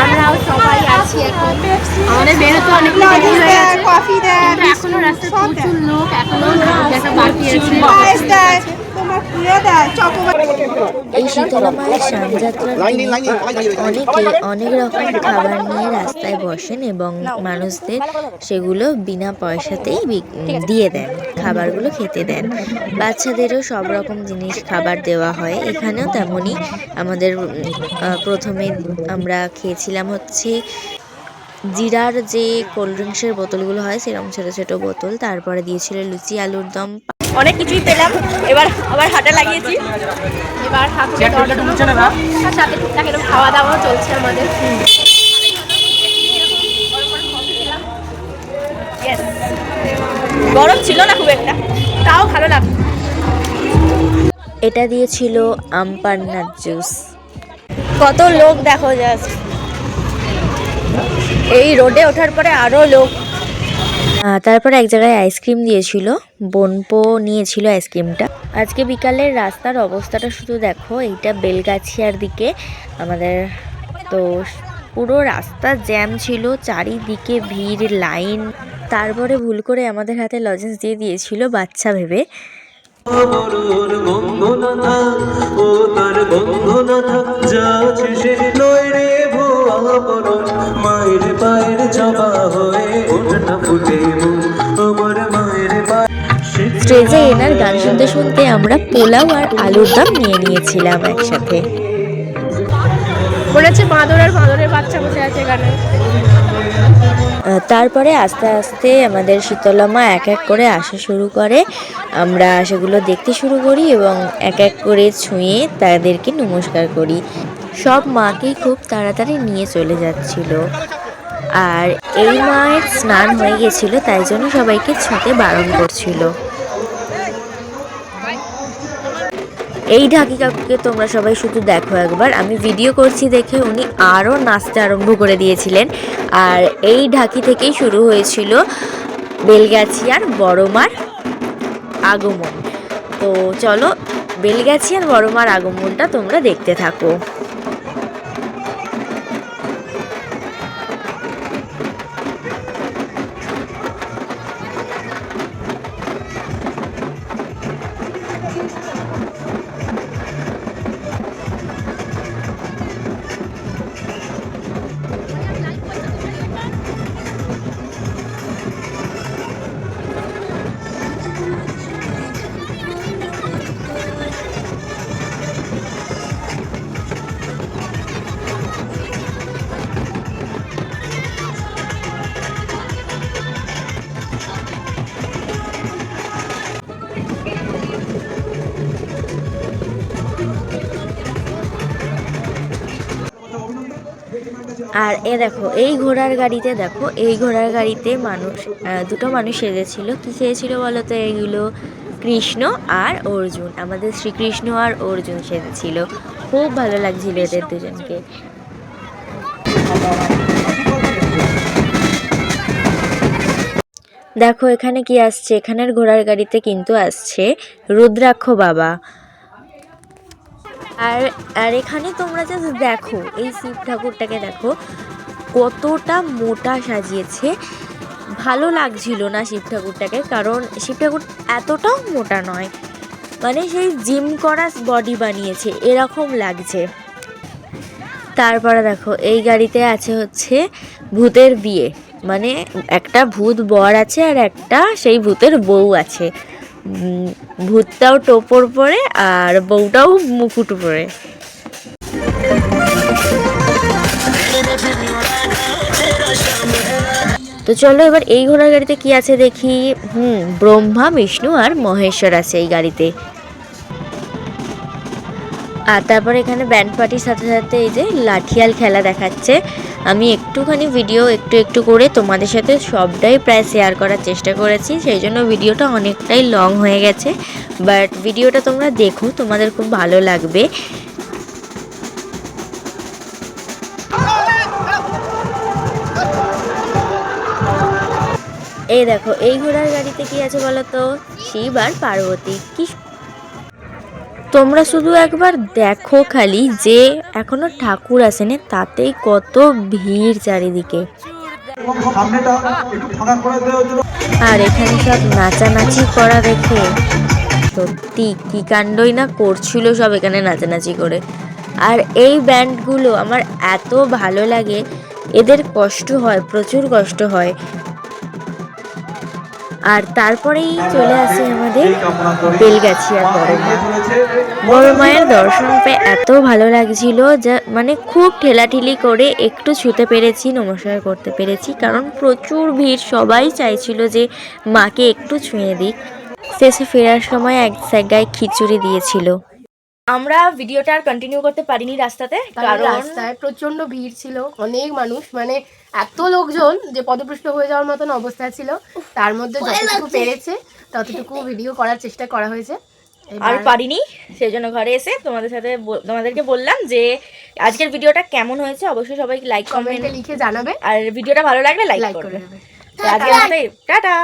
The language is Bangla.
আমরাও সবাই আছি এখন। আমাদের বেরোতে অনেক কফি হয়ে এখনও রাস্তায় প্রচুর লোক এখনও বাকি আছে। এই শীতলা মায়ের সানযাত্রার দিনে অনেকে অনেক রকম খাবার নিয়ে রাস্তায় বসেন এবং মানুষদের সেগুলো বিনা পয়সাতেই দিয়ে দেন খাবারগুলো খেতে দেন। বাচ্চাদেরও সব রকম জিনিস খাবার দেওয়া হয়। এখানেও তেমনই। আমাদের প্রথমে আমরা খেয়েছিলাম হচ্ছে জিরার যে কোল্ড ড্রিঙ্কসের বোতলগুলো হয় সেরকম ছোট ছোট বোতল। তারপরে দিয়েছিল লুচি আলুর দম অনেক কিছুই পেলাম। এবার আবার হাঁটা লাগিয়েছি। এবার সাথে টুকটাক এরকম খাওয়া দাওয়াও চলছে আমাদের। গরম ছিল না খুব একটা তাও ভালো লাগল এটা দিয়েছিল আমপান্নার জুস। কত লোক দেখো জাস্ট এই রোডে ওঠার পরে আরও লোক। তারপরে এক জায়গায় আইসক্রিম দিয়েছিল। বোনপো নিয়েছিল আইসক্রিমটা। আজকে বিকালের রাস্তার অবস্থাটা শুধু দেখো, এইটা বেলগাছিয়ার দিকে। আমাদের তো পুরো রাস্তা জ্যাম ছিল, চারিদিকে ভিড়, লাইন। তারপরে ভুল করে আমাদের হাতে লজেন্স দিয়ে দিয়েছিল, বাচ্চা ভেবে। ও তার যা বরণ মায়ের পায়ের জবা হয়ে ওঠনা ফুটে আমার মায়ের স্টেজে এনার গান শুনতে শুনতে আমরা পোলাও আর আলুর দম নিয়ে নিয়েছিলাম একসাথে। মনে হচ্ছে বাঁদর আর বাঁদরের বাচ্চা বসে আছে আহ, তারপরে আস্তে আস্তে আমাদের শীতলা মা এক এক করে আসা শুরু করে। আমরা সেগুলো দেখতে শুরু করি এবং এক এক করে ছুঁয়ে তাদেরকে নমস্কার করি। সব মাকেই খুব তাড়াতাড়ি নিয়ে চলে যাচ্ছিল। আর এই মায়ের স্নান হয়ে গেছিল, তাই জন্য সবাইকে ছুঁতে বারণ করছিল। এই ঢাকি কাকুকে তোমরা সবাই শুধু দেখো একবার। আমি ভিডিও করছি দেখে উনি আরও নাচতে আরম্ভ করে দিয়েছিলেন। আর এই ঢাকি থেকেই শুরু হয়েছিল বেলগাছিয়ার বড়মার আগমন। তো চলো, বেলগাছিয়ার বড়মার আগমনটা তোমরা দেখতে থাকো। আর এ দেখো, এই ঘোড়ার গাড়িতে দেখো, এই ঘোড়ার গাড়িতে মানুষ দুটো মানুষ সেজেছিল। কি সেজেছিল বলো তো? এইগুলো কৃষ্ণ আর অর্জুন। আমাদের শ্রীকৃষ্ণ আর অর্জুন সেজেছিল। খুব ভালো লাগছিল এদের দুজনকে। দেখো, এখানে কি আসছে? এখানের ঘোড়ার গাড়িতে কিন্তু আসছে রুদ্রাক্ষ বাবা। আর আর এখানে তোমরা জাস্ট দেখো, এই শিব ঠাকুরটাকে দেখো, কতটা মোটা সাজিয়েছে। ভালো লাগছিল না শিব ঠাকুরটাকে, কারণ শিব ঠাকুর এতটাও মোটা নয়। মানে সেই জিম করা বডি বানিয়েছে, এরকম লাগছে। তারপরে দেখো, এই গাড়িতে আছে হচ্ছে ভূতের বিয়ে। মানে একটা ভূত বর আছে আর একটা সেই ভূতের বউ আছে। ভূতটাও টোপর পরে আর বউটাও মুকুট পরে। তো চলো এবার এই ঘোড়ার গাড়িতে কি আছে দেখি। হুম, ব্রহ্মা, বিষ্ণু আর মহেশ্বর আছে এই গাড়িতে। আর তারপর এখানে ব্যান্ড পার্টির সাথে সাথে এই যে লাঠিয়াল খেলা দেখাচ্ছে। আমি একটুখানি ভিডিও একটু একটু করে তোমাদের সাথে সবটাই প্রায় শেয়ার করার চেষ্টা করেছি, সেই জন্য ভিডিওটা অনেকটাই লং হয়ে গেছে। বাট ভিডিওটা তোমরা দেখো, তোমাদের খুব ভালো লাগবে। এই দেখো, এই ঘোড়ার গাড়িতে কি আছে বলো তো শিব আর পার্বতী। কি তোমরা শুধু একবার দেখো খালি যে এখনও ঠাকুর আসেনি, তাতেই কত ভিড় চারিদিকে। আর এখানে সব নাচানাচি করা দেখে সত্যি কি কাণ্ডই না করছিল সব এখানে নাচানাচি করে। আর এই ব্যান্ডগুলো আমার এত ভালো লাগে, এদের কষ্ট হয়, প্রচুর কষ্ট হয়। আর তারপরেই চলে আসে আমাদের বেলগাছিয়া বড় মা বড় দর্শন পেয়ে এত ভালো লাগছিল যা মানে খুব ঠেলাঠেলি করে একটু ছুতে পেরেছি, নমস্কার করতে পেরেছি, কারণ প্রচুর ভিড়, সবাই চাইছিল যে মাকে একটু ছুঁয়ে দিক। শেষে ফেরার সময় এক জায়গায় খিচুড়ি দিয়েছিল। আমরা ভিডিওটা আর কন্টিনিউ করতে পারিনি রাস্তাতে কারণ রাস্তায় প্রচণ্ড ভিড় ছিল অনেক মানুষ মানে এত লোকজন যে পদপৃষ্ট হয়ে যাওয়ার মতন অবস্থা ছিল। তার মধ্যে যতটুকু পেরেছে ততটুকু ভিডিও করার চেষ্টা করা হয়েছে। আর পারিনি সেই জন্য ঘরে এসে তোমাদের সাথে তোমাদেরকে বললাম যে আজকের ভিডিওটা কেমন হয়েছে অবশ্যই সবাই লাইক কমেন্ট লিখে জানাবে। আর ভিডিওটা ভালো লাগলে লাইক করবে। আজকের টাটা।